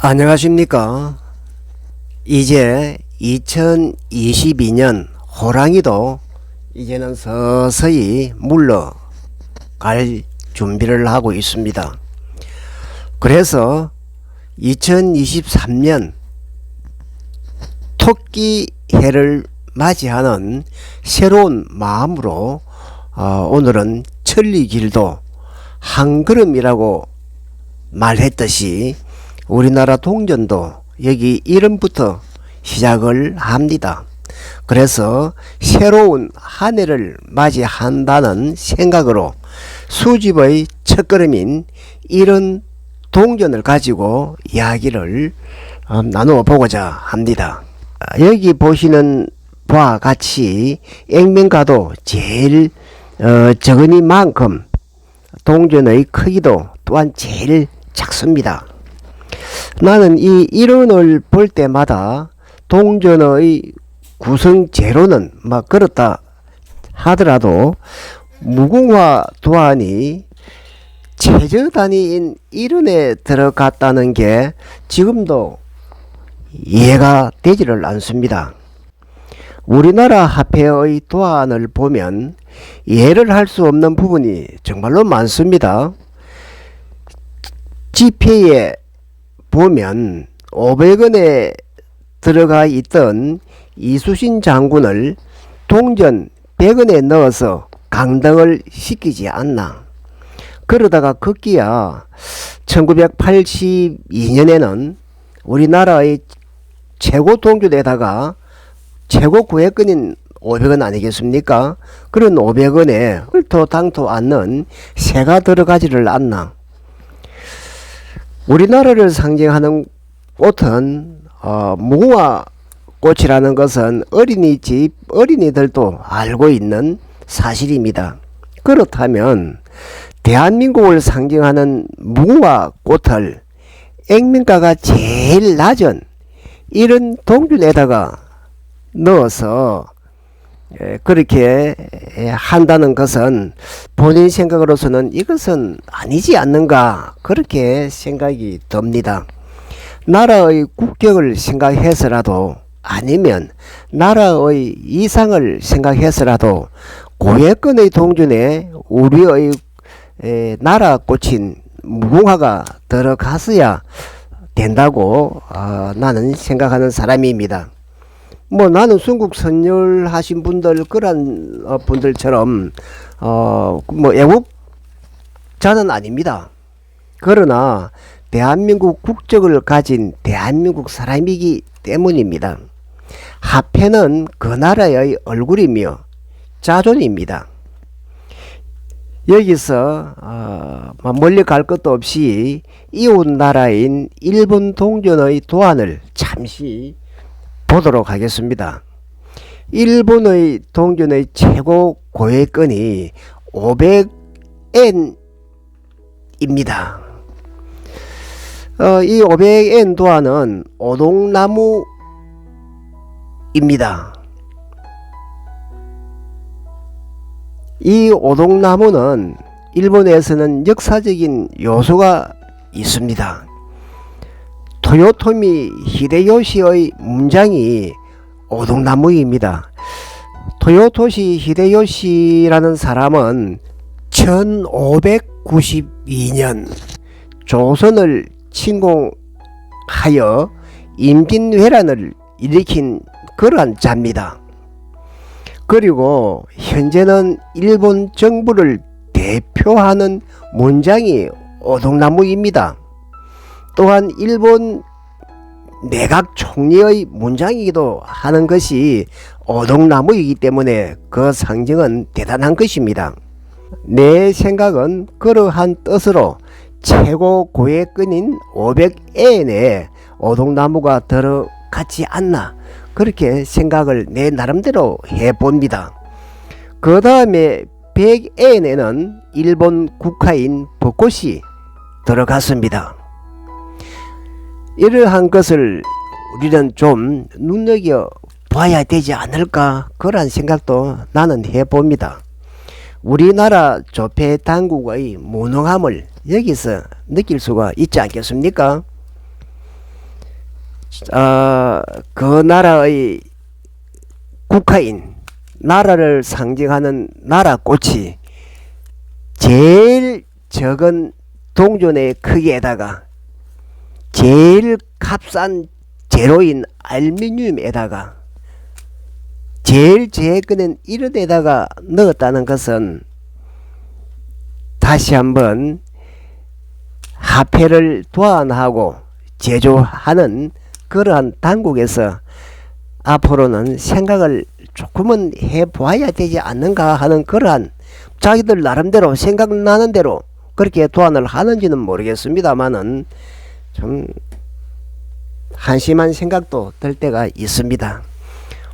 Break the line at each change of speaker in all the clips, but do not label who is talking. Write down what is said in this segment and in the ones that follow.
안녕하십니까. 이제 2022년 호랑이도 이제는 서서히 물러갈 준비를 하고 있습니다. 그래서 2023년 토끼 해를 맞이하는 새로운 마음으로 어, 오늘은 천리길도 한 걸음이라고 말했듯이 우리나라 동전도 여기 이름부터 시작을 합니다. 그래서 새로운 한 해를 맞이한다는 생각으로 수집의 첫걸음인 이런 동전을 가지고 이야기를 어, 나누어 보고자 합니다. 아, 여기 보시는 바와 같이 액면가도 제일 어, 적은이만큼 동전의 크기도 또한 제일 작습니다. 나는 이 이론을 볼 때마다 동전의 구성 재료는 막 그렇다 하더라도 무궁화 도안이 최저 단위인 이론에 들어갔다는 게 지금도 이해가 되지를 않습니다. 우리나라 화폐의 도안을 보면 이해를 할 수 없는 부분이 정말로 많습니다. 지폐에 보면 500원에 들어가 있던 이수신 장군을 동전 100원에 넣어서 강등을 시키지 않나. 그러다가 급기야 1982년에는 우리나라의 최고 동전에다가 최고 구획권인 500원 아니겠습니까? 그런 500원에 헐토 당토 않는 새가 들어가지를 않나. 우리나라를 상징하는 꽃은 어, 무궁화 꽃이라는 것은 어린이집 어린이들도 알고 있는 사실입니다. 그렇다면 대한민국을 상징하는 무궁화 꽃을 액면가가 제일 낮은 이런 동준에다가 넣어서 예, 그렇게 예, 한다는 것은 본인 생각으로서는 이것은 아니지 않는가 그렇게 생각이 듭니다. 나라의 국격을 생각해서라도 아니면 나라의 이상을 생각해서라도 고예권의 동준에 우리의 에, 나라 꽃인 무궁화가 들어갔어야 된다고 어, 나는 생각하는 사람입니다. 뭐 나는 순국 선열하신 분들 그런 어, 분들처럼 어 뭐 애국자는 아닙니다. 그러나 대한민국 국적을 가진 대한민국 사람이기 때문입니다. 화폐는 그 나라의 얼굴이며 자존입니다. 여기서 어, 멀리 갈 것도 없이 이웃 나라인 일본 동전의 도안을 잠시 보도록 하겠습니다. 일본의 동전의 최고 고액건이 500엔입니다. 어, 이 500엔 도안은 오동나무입니다. 이 오동나무는 일본에서는 역사적인 요소가 있습니다. 토요토미 히데요시의 문장이 오동나무입니다. 토요토시 히데요시라는 사람은 1592년 조선을 침공하여 임진왜란을 일으킨 그러한 자입니다. 그리고 현재는 일본 정부를 대표하는 문장이 오동나무입니다. 또한 일본 내각 총리의 문장이기도 하는 것이 오동나무이기 때문에 그 상징은 대단한 것입니다. 내 생각은 그러한 뜻으로 최고 고액근인 500엔에 오동나무가 들어갔지 않나 그렇게 생각을 내 나름대로 해봅니다. 그 다음에 100엔에는 일본 국화인 벚꽃이 들어갔습니다. 이러한 것을 우리는 좀 눈여겨 봐야 되지 않을까 그런 생각도 나는 해봅니다. 우리나라 조폐 당국의 무능함을 여기서 느낄 수가 있지 않겠습니까? 어, 그 나라의 국화인 나라를 상징하는 나라 꽃이 제일 적은 동전의 크기에다가 제일 값싼 제로인 알루미늄에다가 제일 제거는 이런 데다가 넣었다는 것은 다시 한번 화폐를 도안하고 제조하는 그러한 당국에서 앞으로는 생각을 조금은 해보아야 되지 않는가 하는 그러한 자기들 나름대로 생각나는 대로 그렇게 도안을 하는지는 모르겠습니다만은 좀 한심한 생각도 들 때가 있습니다.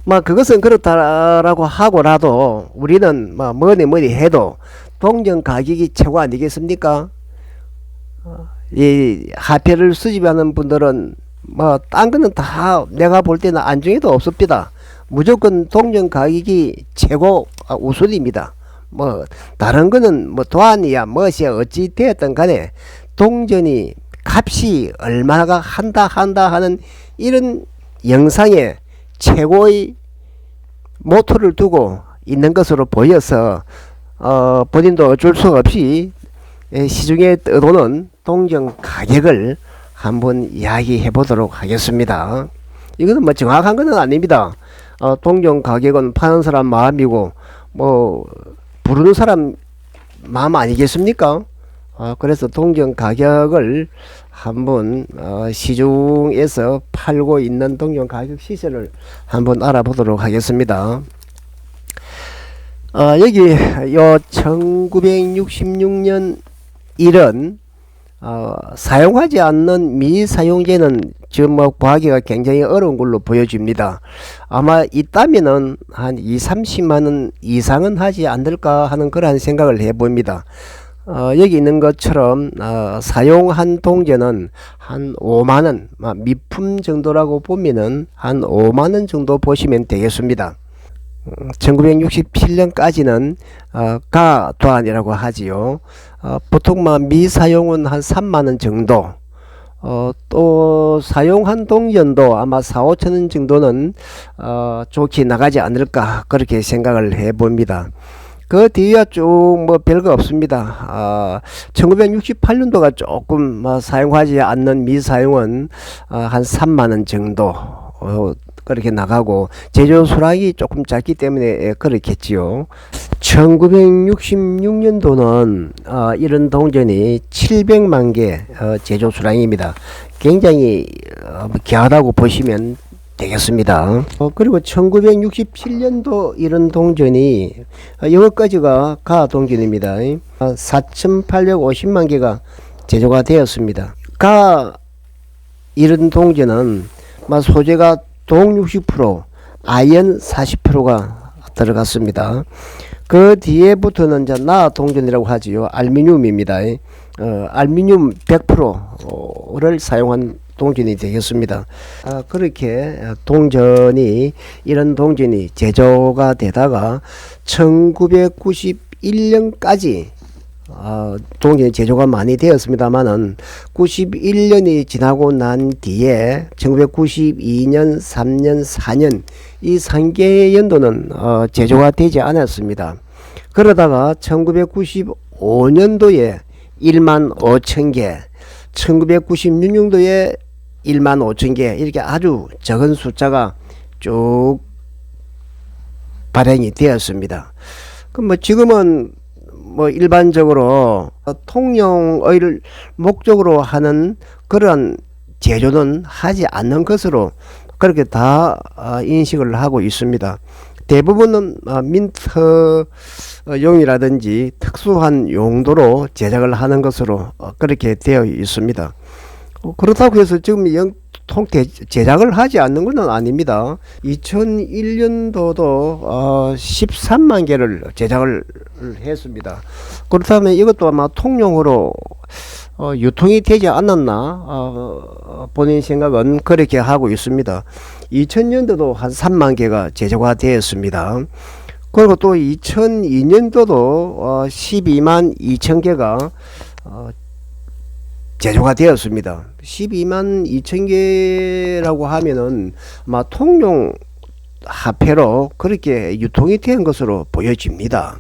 뭐 그것은 그렇다라고 하고라도 우리는 뭐 뭐니 뭐니 해도 동전 가격이 최고 아니겠습니까? 어, 이 화폐를 수집하는 분들은 뭐 딴 거는 다 내가 볼 때는 안중에도 없습니다. 무조건 동전 가격이 최고 아, 우선입니다. 뭐 다른 거는 뭐 도안이야 뭐시야 어찌 되었든 간에 동전이 값이 얼마가 한다 한다 하는 이런 영상에 최고의 모토를 두고 있는 것으로 보여서 어, 본인도 어쩔 수 없이 에, 시중에 떠도는 동전 가격을 한번 이야기해 보도록 하겠습니다. 이거는 뭐 정확한 것은 아닙니다. 어, 동전 가격은 파는 사람 마음이고 뭐 부르는 사람 마음 아니겠습니까? 어, 그래서 동전 가격을 한번 어, 시중에서 팔고 있는 동전 가격 시세를 한번 알아보도록 하겠습니다. 어, 여기 요 1966년 이런 어, 사용하지 않는 미사용제는 지금 뭐 구하기가 굉장히 어려운 걸로 보여집니다. 아마 있다면은 한 2, 30만 원 이상은 하지 않을까 하는 그러한 생각을 해봅니다. 어, 여기 있는 것처럼 어, 사용한 동전은 한 5만 원, 아, 미품 정도라고 보면은 한 5만 원 정도 보시면 되겠습니다. 1967년까지는 어, 가도안이라고 하지요. 어, 보통 뭐 미사용은 한 3만 원 정도. 어, 또 사용한 동전도 아마 4, 5천 원 정도는 어, 좋게 나가지 않을까 그렇게 생각을 해봅니다. 그 뒤에 쭉 뭐 별거 없습니다. 아, 1968년도가 조금 뭐 사용하지 않는 미사용은 어, 한 3만 원 정도 어, 그렇게 나가고 제조 수량이 조금 작기 때문에 예, 그렇겠지요. 1966년도는 어, 이런 동전이 700만 개 어, 제조 수량입니다. 굉장히 어, 귀하다고 보시면 되겠습니다. 어, 그리고 1967년도 이런 동전이 어, 여기까지가 가 동전입니다. 어, 4,850만 개가 제조가 되었습니다. 가 이런 동전은 막 소재가 동 60%, 아연 40%가 들어갔습니다. 그 뒤에부터는 이제 나 동전이라고 하지요. 알루미늄입니다. 어, 알루미늄 100%를 사용한 동전이 되겠습니다. 아, 그렇게 동전이 이런 동전이 제조가 되다가 1991년까지 어, 동전이 제조가 많이 되었습니다만은 91년이 지나고 난 뒤에 1992년, 3년, 4년 이 3개 연도는 어, 제조가 되지 않았습니다. 그러다가 1995년도에 1만 5천 개, 1996년도에 1만 5천 개 이렇게 아주 적은 숫자가 쭉 발행이 되었습니다. 그럼 뭐 지금은 뭐 일반적으로 통용을 목적으로 하는 그런 제조는 하지 않는 것으로 그렇게 다 어, 인식을 하고 있습니다. 대부분은 어, 민트용이라든지 특수한 용도로 제작을 하는 것으로 어, 그렇게 되어 있습니다. 그렇다고 해서 지금 통 제작을 하지 않는 것은 아닙니다. 2001년도도 어 13만 개를 제작을 했습니다. 그렇다면 이것도 아마 통용으로 어 유통이 되지 않았나 어 본인 생각은 그렇게 하고 있습니다. 2000년도도 한 3만 개가 제조가 되었습니다. 그리고 또 2002년도도 어 12만 2천 개가 어 제조가 되었습니다. 12만 2천 개라고 하면은 아마 통용 화폐로 그렇게 유통이 된 것으로 보여집니다.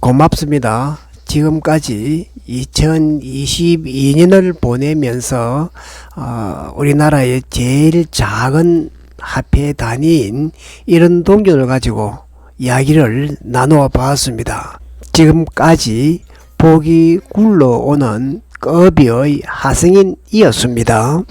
고맙습니다. 지금까지 2022년을 보내면서 어, 우리나라의 제일 작은 화폐 단위인 이런 동전을 가지고 이야기를 나누어 봤습니다. 지금까지 보기 굴러오는 꺼비의 하승인이었습니다.